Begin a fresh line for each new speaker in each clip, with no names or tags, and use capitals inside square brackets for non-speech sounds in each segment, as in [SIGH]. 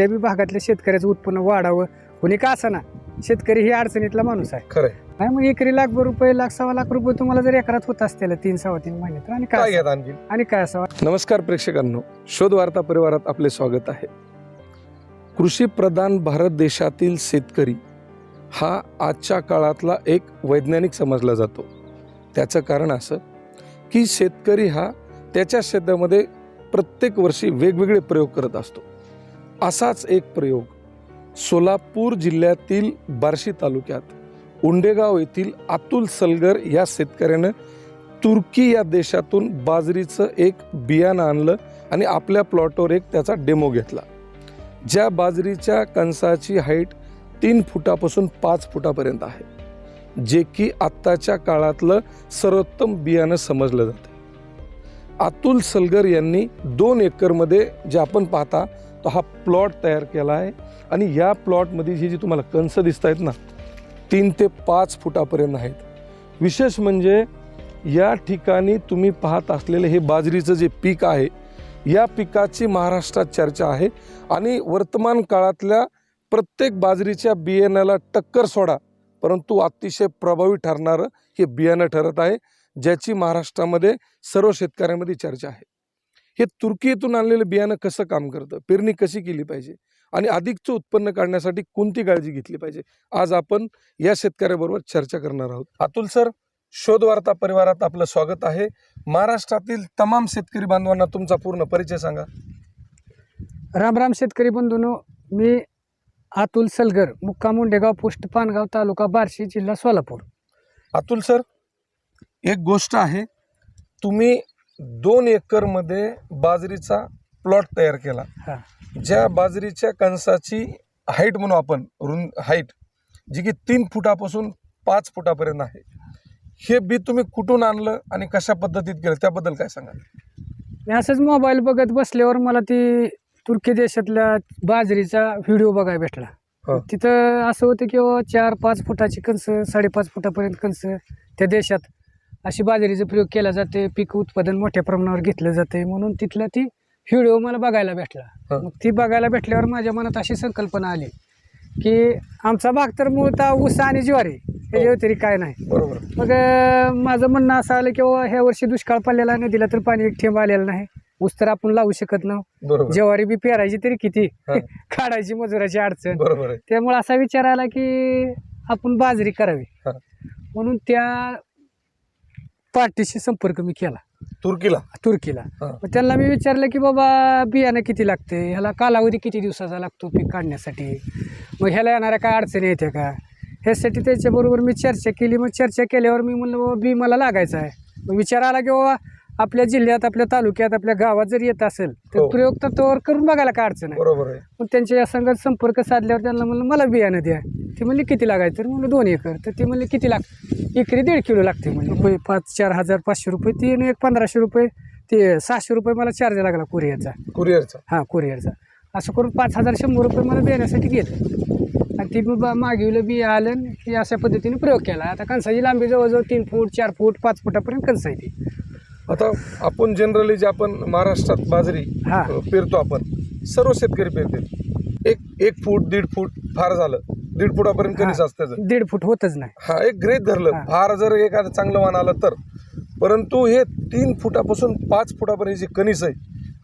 आपल्या बी भागातल्या शेतकऱ्याचं उत्पन्न वाढावं कोणी का ना शेतकरी ही अडचणीतला माणूस आहे.
खरंय.
नाही मग एकरी लाखभर रुपये लाख सव्वा लाख रुपये तुम्हाला जर एकरात होत असतील तीन सव्वा तीन महिन्यात तर आणि
काय आणखी
आणि काय असावं?
नमस्कार प्रेक्षकांनो शोध वार्ता परिवारात आपले स्वागत आहे. कृषी प्रधान भारत देशातील शेतकरी हा आजच्या काळातला एक वैज्ञानिक समजला जातो. त्याचं कारण असं की शेतकरी हा त्याच्या शेतामध्ये प्रत्येक वर्षी वेगवेगळे प्रयोग करत असतो. असाच एक प्रयोग सोलापूर जिल्ह्यातील बार्शी तालुक्यात उंडेगाव येथील अतुल सलगर या शेतकऱ्यानं तुर्की या देशातून बाजरीचं एक बियाणं आणलं आणि आपल्या प्लॉटवर एक त्याचा डेमो घेतला. ज्या बाजरीच्या कणसाची हाईट तीन फुटापासून पाच फुटापर्यंत आहे जे की आत्ताच्या काळातलं सर्वोत्तम बियाणं समजलं जातं. अतुल सलगर यांनी दोन एकरमध्ये जे आपण पाहता तो हा प्लॉट तयार केला आहे. आणि या प्लॉटमध्ये ही जी तुम्हाला कणस दिसत आहेत ना तीन ते पाच फुटापर्यंत आहेत. विशेष म्हणजे या ठिकाणी तुम्ही पाहत असलेले हे बाजरीचं जे पीक आहे या पिकाची महाराष्ट्रात चर्चा आहे. आणि वर्तमान काळातल्या प्रत्येक बाजरीच्या बियाण्याला टक्कर सोडा परंतु अतिशय प्रभावी ठरणारं हे बियाणं ठरत आहे ज्याची महाराष्ट्रामध्ये सर्व शेतकऱ्यांमध्ये चर्चा आहे. हे तुर्कीतून आणलेलं बियाणं कसं काम करतं? पेरणी कशी केली पाहिजे? आणि अधिकचं उत्पन्न काढण्यासाठी कोणती काळजी घेतली पाहिजे? आज आपण या शेतकऱ्याबरोबर चर्चा करणार आहोत. अतुल सर शोध वार्ता परिवारात आपलं स्वागत आहे. महाराष्ट्रातील तमाम शेतकरी बांधवांना तुमचा पूर्ण परिचय सांगा.
राम राम शेतकरी बंधूनो. मी अतुल सलगर मुक्काम मुंडेगाव पोस्ट पानगाव तालुका बार्शी जिल्हा सोलापूर.
अतुल सर एक गोष्ट आहे. तुम्ही दोन एकरमध्ये बाजरीचा प्लॉट तयार केला.
हा.
ज्या बाजरीच्या कणसाची हाईट म्हणू आपण रुंद हाईट जी की तीन फुटापासून पाच फुटापर्यंत आहे. हे बी तुम्ही कुठून आणलं आणि कशा पद्धतीत केलं? त्याबद्दल काय सांगा
मी असंच मोबाईल बघत बसल्यावर मला ती तुर्की देशातल्या बाजरीचा व्हिडिओ बघायला भेटला.
हो.
तिथं असं होतं की बाबा चार पाच फुटाची कणस साडेपाच फुटापर्यंत कणस त्या देशात अशी बाजरीचा प्रयोग केला जाते पीक उत्पादन मोठ्या प्रमाणावर घेतलं जाते म्हणून तिथला ती व्हिडिओ मला बघायला भेटला.
हो.
मग ती बघायला भेटल्यावर माझ्या मनात अशी संकल्पना आली की आमचा भाग तर मूळतः ऊस आणि ज्वारी याच्या व्यतिरिक्त काय नाही.
बरोबर.
मग माझं म्हणणं असं आलं की ह्या वर्षी दुष्काळ पडलेला नदीला तर पाणी एक थेंब आलेलं नाही. ऊस तर आपण लावू शकत नाही. ज्वारी बी पेरायची तरी किती?
हा. [LAUGHS]
काढायची मजुराची अडचण. त्यामुळे असा विचार आला की आपण बाजरी करावी.
हा.
म्हणून त्या पार्टीशी संपर्क मी केला.
तुर्कीला?
तुर्कीला.
हा.
मग त्यांना मी विचारलं की बाबा बियाणं किती लागते? ह्याला कालावधी किती दिवसाचा लागतो पीक काढण्यासाठी? मग ह्याला येणाऱ्या काय अडचणी येते का? ह्यासाठी त्याच्याबरोबर मी चर्चा केली. मग चर्चा केल्यावर मी म्हणलं बाबा बी मला लागायचं आहे. मग विचार आला की बाबा आपल्या जिल्ह्यात आपल्या तालुक्यात आपल्या गावात जर येत असेल तर
हो.
प्रयोग तर तोवर करून बघायला काय अडचण आहे.
बरोबर आहे.
मग त्यांच्या या संघात संपर्क साधल्यावर त्यांना म्हणलं मला बियाणं द्या. ती म्हणली किती लागायचं? तर म्हणलं दोन एकर. तर ती म्हणली किती लाग एकरी दीड किलो लागते म्हणजे रुपये पाच चार हजार पाचशे रुपये ती आणि एक पंधराशे रुपये ते सहाशे रुपये मला चार्ज लागला कुरिअरचा.
कुरिअरचा?
हां कुरिअरचा. असं करून पाच हजार शंभर रुपये मला देण्यासाठी घेतलं आणि ती बा मागविलं बी आलं आणि की अशा पद्धतीने प्रयोग केला. आता कणसाची लांबी जवळजवळ तीन फूट चार फूट पाच फुटापर्यंत कणस आहे ती.
आता आपण जनरली जे आपण महाराष्ट्रात बाजरी
हा.
अ, पेरतो आपण सर्व शेतकरी पेरतील एक एक फूट दीड फूट फार झालं दीड फुटापर्यंत कणीस
हा.
असतं त्याचं.
दीड फूट होतच नाही
हा एक ग्रेट धरलं
हा.
फार जर एखादं चांगलं वाण आलं तर परंतु हे तीन फुटापासून पाच फुटापर्यंत जे कणीस आहे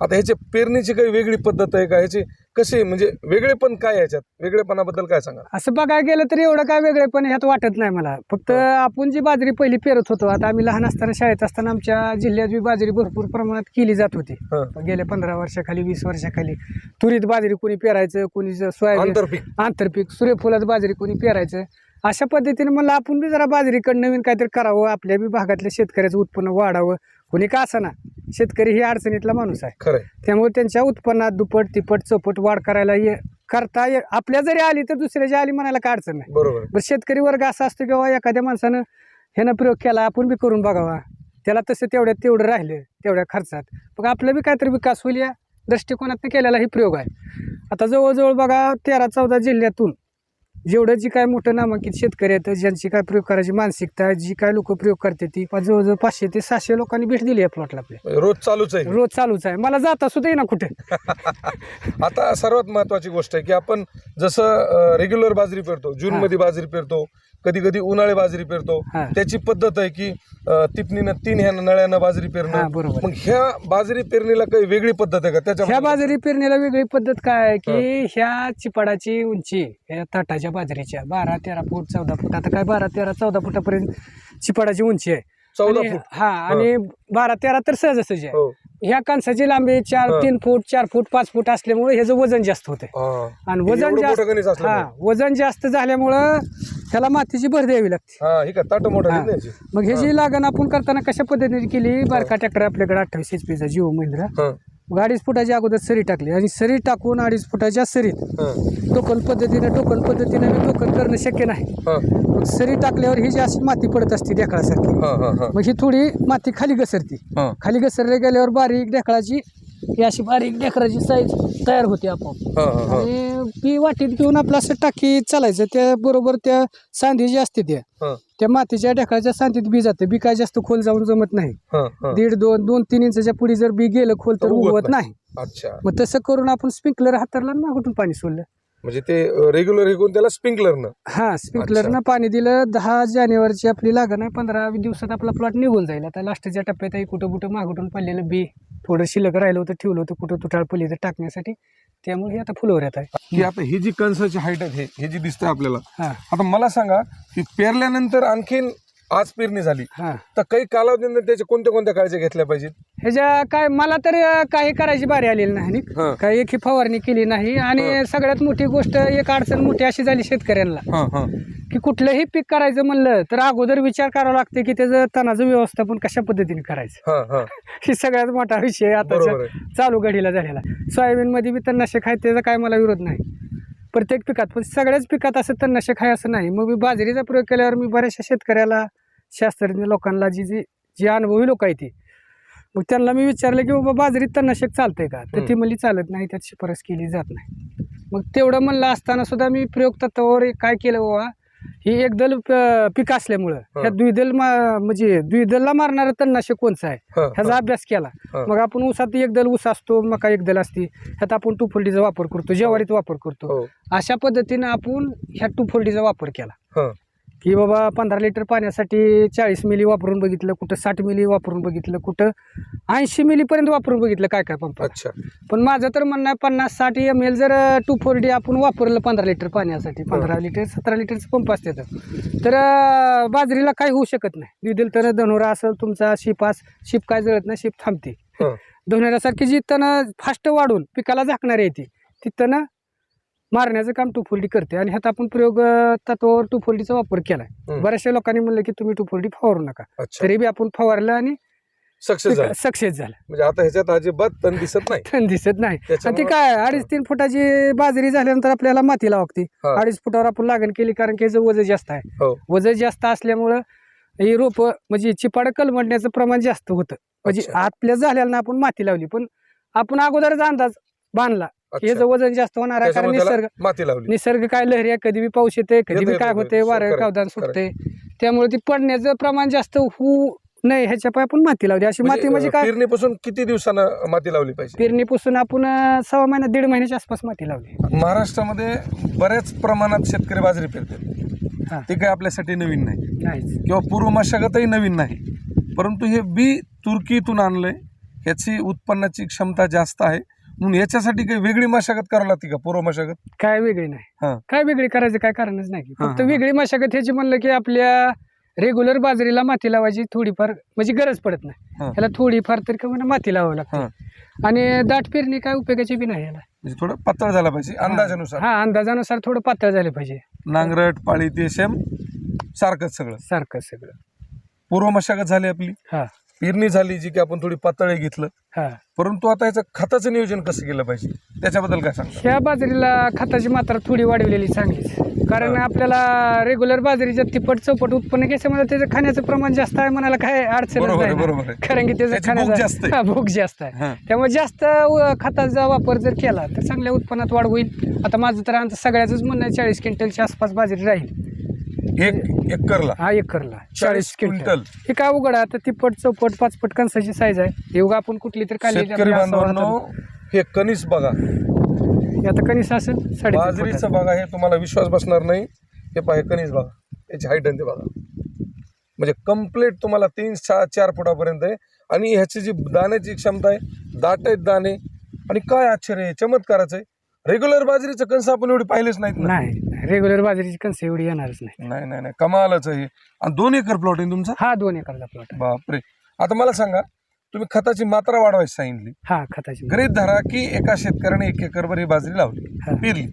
आता ह्याची पेरणीची काही वेगळी पद्धत आहे का ह्याची कशी म्हणजे वेगळेपण काय याच्यात? वेगळेपणाबद्दल काय सांगा
असं बघायला गेलं तर एवढं काय वेगळे पण ह्यात वाटत नाही मला. फक्त
हो.
आपण जी बाजरी पहिली पेरत होतो आता आम्ही लहान असताना शाळेत असताना आमच्या जिल्ह्यात बी बाजरी भरपूर प्रमाणात केली जात होती.
हा.
गेल्या पंधरा वर्षाखाली वीस वर्षाखाली. तुरीत बाजरी कोणी पेरायचं कोणी ज- सोयाबीन
आंतरपीक.
आंतरपीक. सूर्यफुलात बाजरी कोणी पेरायचं. अशा पद्धतीने मला आपण बी जरा बाजरीकडे नवीन काहीतरी करावं आपल्या बी भागातल्या शेतकऱ्याचं उत्पन्न वाढावं. कोणी का ना शेतकरी ही अडचणीतला माणूस आहे.
खरंय.
त्यामुळे त्यांच्या उत्पन्नात दुप्पट तिप्पट चौपट वाढ करायला ये करता ये आपल्या जरी आली तर दुसऱ्याची आली म्हणायला काय अडचण नाही.
बरोबर.
बरं शेतकरी वर्ग असा असतो की बाबा एखाद्या माणसानं ह्यानं प्रयोग केला आपण बी करून बघावा. त्याला तसं तेवढ्यात तेवढं राहिलं तेवढ्या खर्चात. मग आपलं बी काहीतरी विकास होईल या दृष्टिकोनातनं केलेला ही प्रयोग आहे. आता जवळजवळ बघा तेरा चौदा जिल्ह्यातून जेवढं जी काय मोठं नामांकित शेतकरी आहेत ज्यांची काय प्रयोग करायची मानसिकता आहे, जी काय लोक प्रयोग करते ती पा- जवळजवळ पाचशे ते सहाशे लोकांनी भेट दिली या प्लॉटला आपल्या.
रोज चालूच आहे.
रोज चालूच आहे. मला जाता सुद्धा ना कुठे. [LAUGHS]
आता सर्वात महत्वाची गोष्ट आहे की आपण जसं रेग्युलर बाजरी पेरतो जून. मध्ये बाजरी पेरतो कधी कधी उन्हाळी बाजरी पेरतो.
हा.
त्याची पद्धत आहे की अं, तिपणीनं तीन ह्या नळ्यानं बाजरी
हा
पेरणं
बरोबर.
मग ह्या बाजरी पेरणीला काही वेगळी पद्धत आहे का?
ह्या
त्याच्या
बाजरी पेरणीला वेगळी पद्धत काय आहे की ह्या चिपाडाची उंची ह्या ताटाच्या बाजरीच्या बारा तेरा फूट चौदा फूट. आता काय बारा तेरा चौदा फुटापर्यंत चिपाडाची उंची आहे.
चौदा
आणि-
फूट.
हा आणि बारा तेरा तर सहजच आहे.
हो.
ह्या कणसाची लांबी चार
हा.
तीन फूट चार फूट पाच फूट असल्यामुळे ह्याचं वजन जास्त होते
हा.
आणि
हे
वजन
एवढं
जास्त
मोठं गणित असल्यामुळे.
हा वजन जास्त झाल्यामुळं त्याला मातीची भर द्यावी लागते
हा ही का ताट मोठा
हा.
नाही याची.
मग ह्याची लागण आपण करताना कशा पद्धतीने केली बारका ट्रॅक्टर आपल्याकडे अठ्ठावीस एच पीचा जिओ महिंद्रा
हा,
मग अडीच फुटाच्या अगोदर सरी टाकली आणि सरी टाकून अडीच फुटाच्या सरीत
हा,
टोकन पद्धतीने टोकन पद्धतीने मी टोकन करणं शक्य नाही. मग सरी टाकल्यावर ही जी अशी माती पडत असते ढेकळासारखी मग ही थोडी माती खाली घसरती. खाली घसरल्या गेल्यावर बारीक ढेकळाची ही अशी बारीक ढेकळाची साईज तयार होते आपोआप. आणि ती वाटीत घेऊन आपलं असं टाकी चालायचं त्या बरोबर त्या सांधी जी असते त्या त्या मातीच्या ढेकळाच्या सांधीत बी जाते. बी काय जास्त खोल जाऊन जमत नाही. दीड दोन दोन तीन इंचाच्या पुढे जर बी गेलं खोल तर
उगवत
नाही.
अच्छा.
मग तसं करून आपण स्प्रिंकलर हातारला आणि मागून पाणी सोडलं.
म्हणजे ते रेग्युलर हे त्याला स्प्रिंकलरनं?
हा स्प्रिंकलरनं पाणी दिलं दहा जानेवारीची आपली लागण आहे पंधरा दिवसात आपला प्लॉट निघून जाईल. आता लास्टच्या टप्प्यात कुठं कुठं मागून पडलेलं बी. थोडं शिल्लक राहिलं होतं ठेवलं होतं कुठं तुटाळ पडली तर टाकण्यासाठी. त्यामुळे हे आता फुलवर येत आहे.
की आता ही जी कणसाची हाईट आहे हे- जी दिसतंय आपल्याला
हा.
आता मला सांगा की पेरल्यानंतर आणखीन आज पेरणी झाली.
हा.
तर काही कालावधीनंतर त्याच्या कोणत्या कोणत्या काळजी घेतल्या पाहिजेत?
ह्याच्या काय मला तर अं, काही करायची बारी आलेली नाही
हा.
काही एकही फवारणी केली नाही आणि सगळ्यात मोठी गोष्ट एक अडचण मोठी अशी झाली शेतकऱ्यांना.
हा हा.
की कुठलंही पीक करायचं म्हणलं तर अगोदर विचार करावा लागते की त्याचं तणाचं व्यवस्थापन कशा पद्धतीने करायचं.
हा हा. [LAUGHS]
ही सगळ्यात मोठा विषय
बरोबर आहे.
चालू घडीला झालेला. सोयाबीनमध्ये बी तणनाशक आहे त्याचा काय मला विरोध नाही. प्रत्येक पिकात पण सगळ्याच पिकात असं तणनाशक आहे असं नाही. मग मी बाजरीचा प्रयोग केल्यावर मी बऱ्याचशा शेतकऱ्याला शास्त्रज्ञ लोकांना जी जी जी अनुभवी लोक आहेत ती मग त्यांना मी विचारलं की बाबा बाजरीत तणनाशक चालतंय का? तर ती म्हणली चालत नाही त्यात शिफारस केली जात नाही. मग तेवढं म्हणलं असताना सुद्धा मी प्रयोग तत्वावर काय केलं बाबा? ही एकदल प- पीक असल्यामुळं ह्या द्विदल मा- म्हणजे द्विदलला मारणारं तणनाशक कोणचं आहे?
हा,
ह्याचा अभ्यास केला.
हा.
मग आपण ऊसात एक दल ऊस असतो मका एक दल असते ह्यात आपण टू फोल्डीचा वापर करतो ज्वारीचा वापर करतो.
हो.
अशा पद्धतीनं आपण ह्या टू फोल्डीचा वापर केला.
हा.
की बाबा पंधरा लिटर पाण्यासाठी चाळीस मिली वापरून बघितलं कुठं साठ मिली वापरून बघितलं कुठं ऐंशी मिलीपर्यंत वापरून बघितलं काय काय पंप.
अच्छा.
पण माझं तर म्हणणं आहे पन्नास साठ एम एल जर टू फोर डी आपण वापरलं पंधरा लिटर पाण्यासाठी पंधरा लिटर सतरा लिटरचं पंप असते तर. तर बाजरीला काही होऊ शकत नाही. द्विदल तण धनोरा असेल तुमचा शिपास शिप काय जळत नाही शिप थांबते.
हा.
धनोऱ्यासारखी जी तणं फास्ट वाढून पिकाला झाकणारी येते ती तणं मारण्याचं काम टूफोल्डी करते आणि ह्यात आपण प्रयोग तत्वावर टूफोल्डीचा वापर केलाय. बऱ्याचशा लोकांनी म्हणलं की तुम्ही टूफोल्डी फवारू नका. तरी बी आपण फवारलं आणि
सक्सेस झालं.
सक्सेस झालं.
म्हणजे आता ह्याच्यात अजिबात तण दिसत नाही.
तण दिसत नाही. आणि ती काय अडीच तीन फुटाची बाजरी झाल्यानंतर आपल्याला माती लागते.
हा.
अडीच फुटावर आपण लागण केली कारण की वजन जास्त आहे.
हो.
वजन जास्त असल्यामुळं ही रोप म्हणजे चिपाड कलमडण्याचं प्रमाण जास्त होतं. म्हणजे. आपल्या झाल्याला आपण माती लावली. पण आपण अगोदरच अंदाज बांधला.
अच्छा.
याचं वजन जास्त होणार आहे कारण
त्याच्यामुळे त्याला
निसर्ग
माती लावली.
निसर्ग काय लहरी आहे कधी बी पाऊस येते कधी
येतं,
बी काय
येतं,
होते
येतं.
वारं कावदान
correct.
सुटते त्यामुळे ती पडण्याचं प्रमाण जास्त होऊ नये ह्याच्या पाय आपण माती लावली. अशी माती म्हणजे काय?
पेरणीपासून किती दिवसानं माती लावली पाहिजे?
पेरणीपासून आपण अं, सव्वा महिना दीड महिन्याच्या आसपास माती लावली.
महाराष्ट्रामध्ये बऱ्याच प्रमाणात शेतकरी बाजरी
हा.
पेरतात ते काही आपल्यासाठी नवीन नाही.
नाहीच.
किंवा पूर्व मशागतही नवीन नाही. परंतु हे बी तुर्कीतून आणलंय. ह्याची उत्पन्नाची क्षमता जास्त आहे. म्हणून याच्यासाठी काही वेगळी मशागत करावी लागते का पूर्व मशागत?
काय वेगळी नाही. काय वेगळी करायचं काय कारणच नाही.
हा,
फक्त
हा.
वेगळी मशागत ह्याची म्हणलं की आपल्या रेग्युलर बाजरीला माती लावायची थोडीफार म्हणजे गरज पडत नाही.
हा.
ह्याला थोडीफार तरी का माती लावावं लागते. आणि दाट पेरणी काय उपयोगाची बी नाही याला
म्हणजे थोडं पातळ झाला पाहिजे अंदाजानुसार.
हा अंदाजानुसार थोडं पातळ झालं पाहिजे.
नांगरट पाळी ते सेम सारखंच सगळं.
सारखं सगळं.
पूर्व मशागत झाली आपली.
हा.
पेरणी झाली जी की आपण थोडी पातळी घेतलं.
हा.
परंतु आता याचं खताचं नियोजन कसं केलं पाहिजे? त्याच्याबद्दल काय सांगता?
ह्या बाजरीला खताची मात्रा थोडी वाढवलेली चांगलीच. कारण. आपल्याला रेग्युलर बाजरीच्या तिप्पट चौपट उत्पन्न घेण्यामुळे त्याचं खाण्याचं प्रमाण जास्त आहे म्हणाला काय अडचण
बरोबर आहे, आहे.
कारण की त्याचं
त्याची भूक जास्त आहे.
खाण्याचा हा, भूक जास्त आहे. त्यामुळे जास्त व- खताचा वापर जर केला तर चांगल्या उत्पन्नात वाढ होईल. आता माझं तर आमचं सगळ्याच म्हणणं आहे चाळीस क्विंटलच्या आसपास बाजरी राहील.
एक एकरला.
हा एकरला.
40
चाळीस क्विंटल. हे काय उघड आहे? आता तिप्पट चौपट पाचपट कणसाची साईज आहे. हे उगा आपण कुठली तर काढली
शेतकरी बांधवांनो हे कणीस बघा.
आता कणीस असेल? साडे
बाजरीचं बघा हे तुम्हाला विश्वास बसणार नाही. हे पहा हे कणीस बघा. याची हाईट ते बघा. म्हणजे कंप्लीट तुम्हाला तीन चार चार फुटापर्यंत आहे. आणि ह्याची जी दाण्याची क्षमता आहे दाट आहेत दाणे. आणि काय आश्चर्य आहे चमत्काराचं आहे. रेग्युलर बाजरीचं कंस आपण एवढी पाहिलेच नाहीत ना.
नाही. रेग्युलर बाजरीची कणस एवढी येणारच नाही.
नाही नाही नाही. कमालच आहे. आणि दोन एकर प्लॉट आहे तुमचा?
हा दोन एकरचा प्लॉट
बापरे. आता मला सांगा तुम्ही खताची मात्रा वाढवायची सांगितली.
हा खताची
गरीब धरा की एका शेतकऱ्याने एक एकरभर ही बाजरी लावली
हा.
पेरली.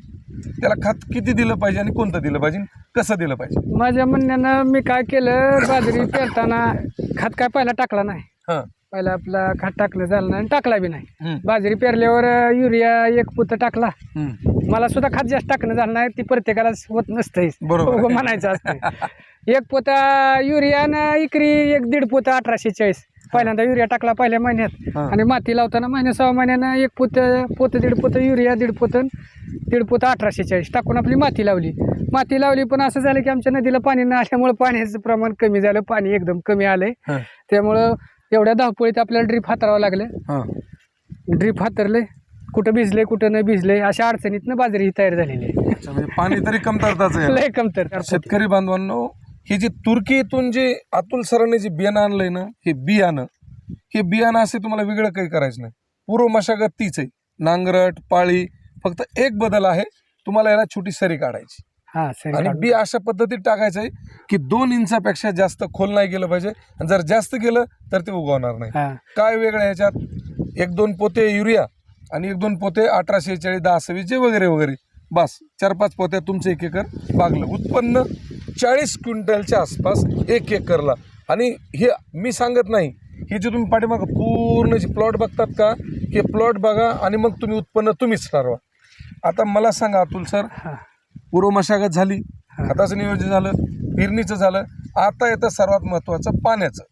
त्याला खत किती दिलं पाहिजे आणि कोणतं दिलं पाहिजे कसं दिलं पाहिजे?
माझ्या म्हणण्यानं मी काय केलं बाजरी पेरताना खत काय पहिला टाकला नाही.
हां.
पहिला आपला खत टाकलं झालं नाही आणि टाकला बी नाही. बाजरी पेरल्यावर युरिया एक पुत टाकला. मला सुद्धा खात जास्त टाकणं झालं नाही ती प्रत्येकाला होत नसतंय
बरोबर.
म्हणायचं असतं एक पोता युरिया ना इकरी एक दीड पोता अठराशे चाळीस पहिल्यांदा युरिया टाकला पहिल्या महिन्यात. आणि माती लावताना महिन्या सहा महिन्यानं एक पोत पोत दीड पोत युरिया दीड पोत दीड पोत अठराशे चाळीस टाकून आपली माती लावली माती लावली पण असं झालं की आमच्या नदीला पाणी न आल्यामुळे पाण्याचं प्रमाण कमी झालं पाणी एकदम कमी आलंय. त्यामुळं एवढ्या धावपळीत आपल्याला ड्रीप हातारावं लागलं.
हां.
ड्रीप हातरले कुठं भिजले कुठं नाही भिजले अशा अडचणीतनं बाजरी ही तयार झालेली आहे.
अच्छा, म्हणजे पाणी तरी कमतरताच आहे.
लय कमतर
शेतकरी बांधवांनो ही जी तुर्कीतून जे अतुल सरांनी जे बियाणं आणलंय ना हे बियाणं हे बियाणं असे तुम्हाला वेगळं काही करायचं नाही. पूर्व मशागत तीच आहे. नांगरट पाळी फक्त एक बदल आहे. तुम्हाला याला छोटी सरी काढायची.
हा
आणि. बी अशा पद्धतीत टाकायचं आहे की दोन इंचापेक्षा जास्त खोल नाही गेलं पाहिजे. आणि जर जास्त गेलं तर ते उगवणार नाही. काय वेगळं आहे याच्यात? एक दोन पोते युरिया आणि एक दोन पोते अठराशे चाळीस दहा सव्वीस जे वगैरे वगैरे. बस चार पाच पोत्या तुमचं एक एकर बागलं. उत्पन्न चाळीस क्विंटलच्या आसपास एक एकरला. आणि हे मी सांगत नाही हे जे तुम्ही पाठीमागं पूर्ण जे प्लॉट बघतात का हे प्लॉट बघा आणि मग तुम्ही उत्पन्न तुम्हीच ठरवा. आता मला सांगा अतुल सर पूर्व मशागत झाली. खताचं नियोजन झालं पेरणीचं झालं. आता येतं सर्वात महत्त्वाचं पाण्याचं.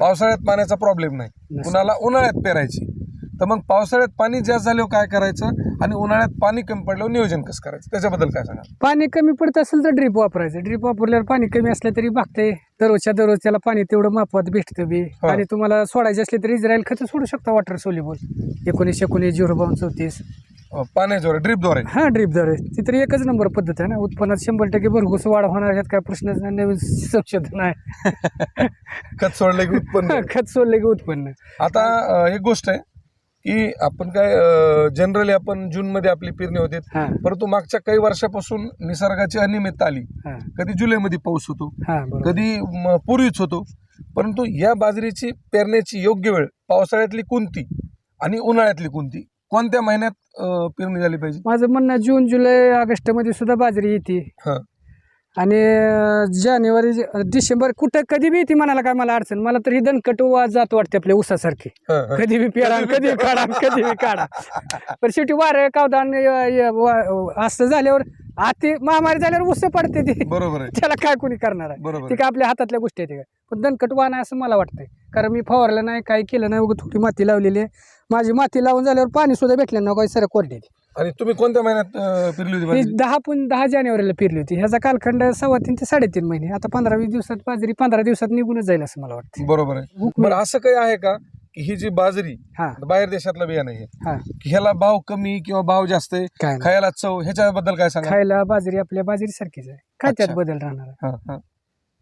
पावसाळ्यात पाण्याचा प्रॉब्लेम नाही. उन्हाला उन्हाळ्यात पेरायची. तर मग पावसाळ्यात पाणी जास्त झाल्यावर काय करायचं? आणि उन्हाळ्यात पाणी कमी पडल्यावर नियोजन कसं करायचं? त्याच्याबद्दल काय सांगा
पाणी कमी पडत असेल तर ड्रीप वापरायचं. ड्रीप वापरल्यावर पाणी कमी असलं तरी भागते. दररोजच्या दररोज त्याला पाणी तेवढं मापात भेटतं बी. आणि तुम्हाला सोडायचे असले तर इस्रायल खतं सोडू शकता वॉटर सोल्युबल एकोणीसशे एकोणीस झिरो बावन चौतीस.
पाण्याद्वारे ड्रीपद्वारे
हा ड्रीपद्वारे. ती तर एकच नंबर पद्धत आहे ना. उत्पन्नात शंभर टक्के भरघोस वाढ होणार यात काय प्रश्नच नाही नवीन संशोधन आहे [LAUGHS]
खत सोडलं की उत्पन्न. [LAUGHS]
खत सोडले की उत्पन्न.
आता अं, एक गोष्ट आहे की आपण काय जनरली आपण जूनमध्ये आपली पेरणी होते.
हा.
परंतु मागच्या काही वर्षापासून निसर्गाची अनियमितता आली.
हा.
कधी जुलैमध्ये पाऊस होतो.
हा बरोबर.
कधी म- पूर्वीच होतो. परंतु या बाजरीची पेरण्याची योग्य वेळ पावसाळ्यातली कोणती आणि उन्हाळ्यातली कोणती? कोणत्या महिन्यात अं, पेरणी झाली पाहिजे?
माझं म्हणणं जून जुलै ऑगस्टमध्ये सुद्धा बाजरी येते.
हां.
आणि जानेवारी डिसेंबर कुठं कधी बी येते म्हणाला काय मला अडचण. मला तर ही दणकट वाज जात वाटते आपल्या उसासारखी. कधी बी पेरा कधी काढा कधी बी काढा. पण शेवटी वारं कावदान असं झाल्यावर आती महामारी झाल्यावर उस पडते ती.
बरोबर
त्याला काय कोणी करणार आहे? ती काय आपल्या हातातल्या गोष्टी आहेत काय पण दणकट वाहन आहे असं मला वाटतंय. कारण मी फवारलं नाही काही केलं नाही. थोडी माती लावलेली आहे. माझी माती लावून झाल्यावर पाणी सुद्धा भेटलं ना काही सर कोरडे
आणि तुम्ही कोणत्या महिन्यात अं, पेरली होती बाजरी
दहा पण दहा जानेवारीला पेरली होती. ह्याचा कालखंड सव्वा तीन ते साडेतीन महिने. आता पंधरा वीस दिवसात बाजरी पंधरा दिवसात निघूनच जाईल असं मला वाटतं
बरोबर आहे. बरं असं काही आहे का की ही जी बाजरी
हा.
बाहेर देशातलं बियाणं आहे
हा.
की ह्याला भाव कमी किंवा भाव जास्त आहे?
काय नाही.
खायला चव ह्याच्याबद्दल काय सांगा?
खायला बाजरी आपल्या बाजरी सारखीच आहे. काय त्यात
अच्छा.
बदल राहणार? आहे
हां, हां.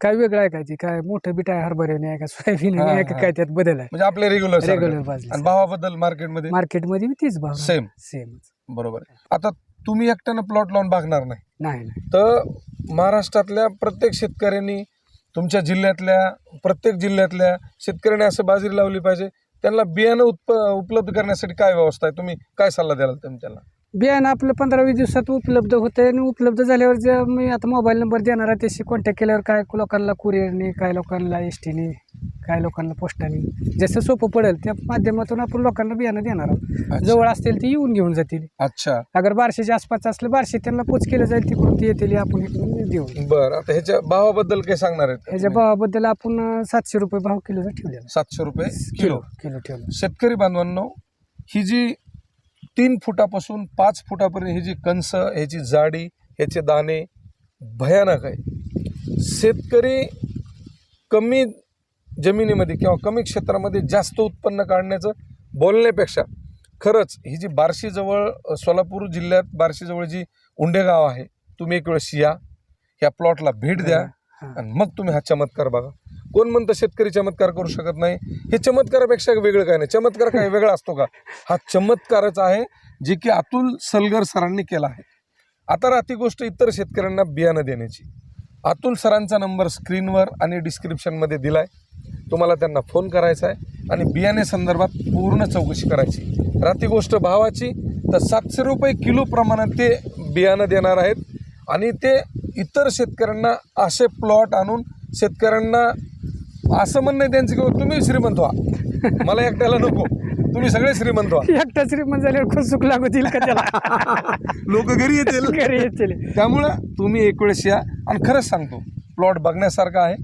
काय वेगळं आहे काय ती? काय मोठं बीट आहे हरभऱ्याने आहे का सोयाबीन
हा,
आहे का
हा.
काय त्यात बदल आहे?
म्हणजे आपले रेग्युलर
रेग्युलर
आणि
बाजरी.
भावाबद्दल मार्केटमध्ये
मार्केटमध्ये बी तीच भाव
सेम
सेम
बरोबर आहे. आता तुम्ही एकट्यानं प्लॉट लावून भागणार नाही.
नाही नाही.
तर महाराष्ट्रातल्या प्रत्येक शेतकऱ्यांनी तुमच्या जिल्ह्यातल्या प्रत्येक जिल्ह्यातल्या शेतकऱ्यांनी असं बाजरी लावली पाहिजे. त्यांना बियाणं उत्प उपलब्ध करण्यासाठी काय व्यवस्था आहे? तुम्ही काय सल्ला द्याल तुम्ही त्यांना?
बियाणं आपलं पंधरा वीस दिवसात उपलब्ध होतं आणि उपलब्ध झाल्यावर जे मी आता मोबाईल नंबर देणार आहे त्याशी कॉन्टॅक्ट केल्यावर काय लोकांना कुरिअरने काय लोकांना एस टीने काय लोकांना पोस्टाने जसं सोपं पडेल त्या माध्यमातून आपण लोकांना बियाणं देणार आहोत. जवळ असतील ते येऊन घेऊन जातील.
अच्छा.
अगर बारशेच्या आसपास असलं बारशे त्यांना पोच केलं जाईल तिकडून ते येतील आपण इकडून देऊ
बर आता ह्याच्या भावाबद्दल काय सांगणार आहेत?
ह्याच्या भावाबद्दल आपण सातशे रुपये भाव किलोचा ठेवलेला.
सातशे रुपये किलो
किलो. ठेवलं
शेतकरी बांधवांनो ही जी तीन फुटापासून पाच फुटापर्यंत ही जी कंस ह्याची जाडी ह्याचे दाणे भयानक आहे. शेतकरी कमी जमिनीमध्ये किंवा कमी क्षेत्रामध्ये जास्त उत्पन्न काढण्याचं बोलण्यापेक्षा खरंच ही जी बार्शीजवळ सोलापूर जिल्ह्यात बार्शीजवळ जी उंडेगाव आहे तुम्ही एक वेळेस या. ह्या प्लॉटला भेट द्या. आणि मग तुम्ही हा चमत्कार बघा. कोण म्हणतं शेतकरी चमत्कार करू शकत नाही? हे चमत्कारापेक्षा वेगळं काय नाही? चमत्कार काय? वेगळा असतो का? हा चमत्कारच आहे जे की अतुल सलगर सरांनी केला आहे. आता राहती गोष्ट इतर शेतकऱ्यांना बियाणं देण्याची. अतुल सरांचा नंबर स्क्रीनवर आणि डिस्क्रिप्शनमध्ये दिलाय. तुम्हाला त्यांना फोन करायचा आहे आणि बियाणे संदर्भात पूर्ण चौकशी करायची. राती गोष्ट भावाची तर सातशे रुपये किलो प्रमाणात ते बियाणं देणार आहेत. आणि ते इतर शेतकऱ्यांना असे प्लॉट आणून शेतकऱ्यांना असं म्हणणं आहे त्यांचं की तुम्ही श्रीमंत व्हा. मला एकट्याला नको. तुम्ही सगळे श्रीमंत व्हा.
एकटा श्रीमंत झाल्यावर खूप सुख लागतील का त्याला? [LAUGHS]
लोक घरी येतील.
घरी येतील.
त्यामुळं तुम्ही एक वेळेस या. आणि खरंच सांगतो प्लॉट बघण्यासारखा आहे.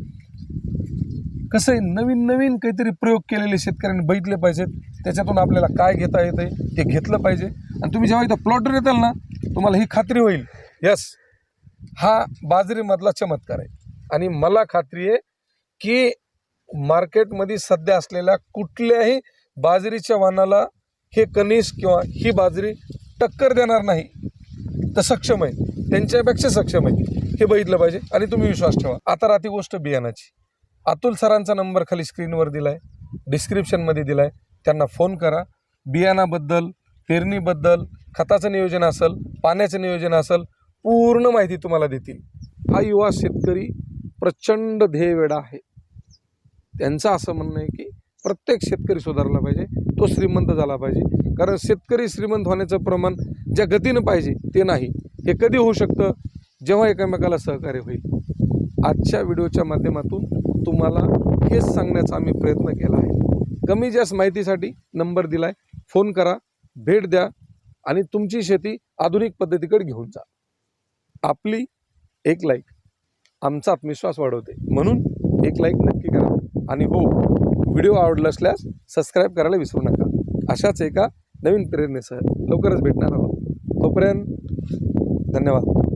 कसं आहे नवीन नवीन काहीतरी प्रयोग केलेले शेतकऱ्यांनी बघितले पाहिजेत. त्याच्यातून आपल्याला काय घेता येतं ते घेतलं पाहिजे. आणि तुम्ही जेव्हा इथं प्लॉटवर येताल ना तुम्हाला ही खात्री होईल. यस हा बाजरीमधला चमत्कार आहे. आणि मला खात्री आहे की मार्केटमध्ये सध्या असलेल्या कुठल्याही बाजरीच्या वाणाला हे कनिष किंवा ही बाजरी टक्कर देणार नाही. तर सक्षम आहे. त्यांच्यापेक्षा सक्षम आहे. हे बघितलं पाहिजे आणि तुम्ही विश्वास ठेवा. आता राहती गोष्ट बियाणाची. अतुल सरांचा नंबर खाली स्क्रीनवर दिला आहे डिस्क्रिप्शनमध्ये दिला आहे त्यांना फोन करा. बियाणाबद्दल पेरणीबद्दल खताचं नियोजन असेल पाण्याचं नियोजन असेल पूर्ण माहिती तुम्हाला देतील. हा युवा शेतकरी प्रचंड ध्येयवेडा आहे. त्यांचं असं म्हणणं आहे की प्रत्येक शेतकरी सुधारला पाहिजे तो श्रीमंत झाला पाहिजे. कारण शेतकरी श्रीमंत होण्याचं प्रमाण ज्या गतीनं पाहिजे ते नाही. हे कधी होऊ शकतं? जेव्हा एकमेकाला सहकार्य होईल. आजच्या व्हिडिओच्या माध्यमातून तुम्हाला हेच सांगण्याचा आम्ही प्रयत्न केला आहे. कमी जास्त माहितीसाठी नंबर दिला आहे फोन करा भेट द्या आणि तुमची शेती आधुनिक पद्धतीकडे घेऊन जा. आपली एक लाईक आमचा आत्मविश्वास वाढवते. म्हणून एक लाईक नक्की करा. आणि हो व्हिडिओ आवडला असल्यास सबस्क्राईब करायला विसरू नका. अशाच एका नवीन प्रेरणेसह लवकरच भेटणार आहोत. तोपर्यंत धन्यवाद.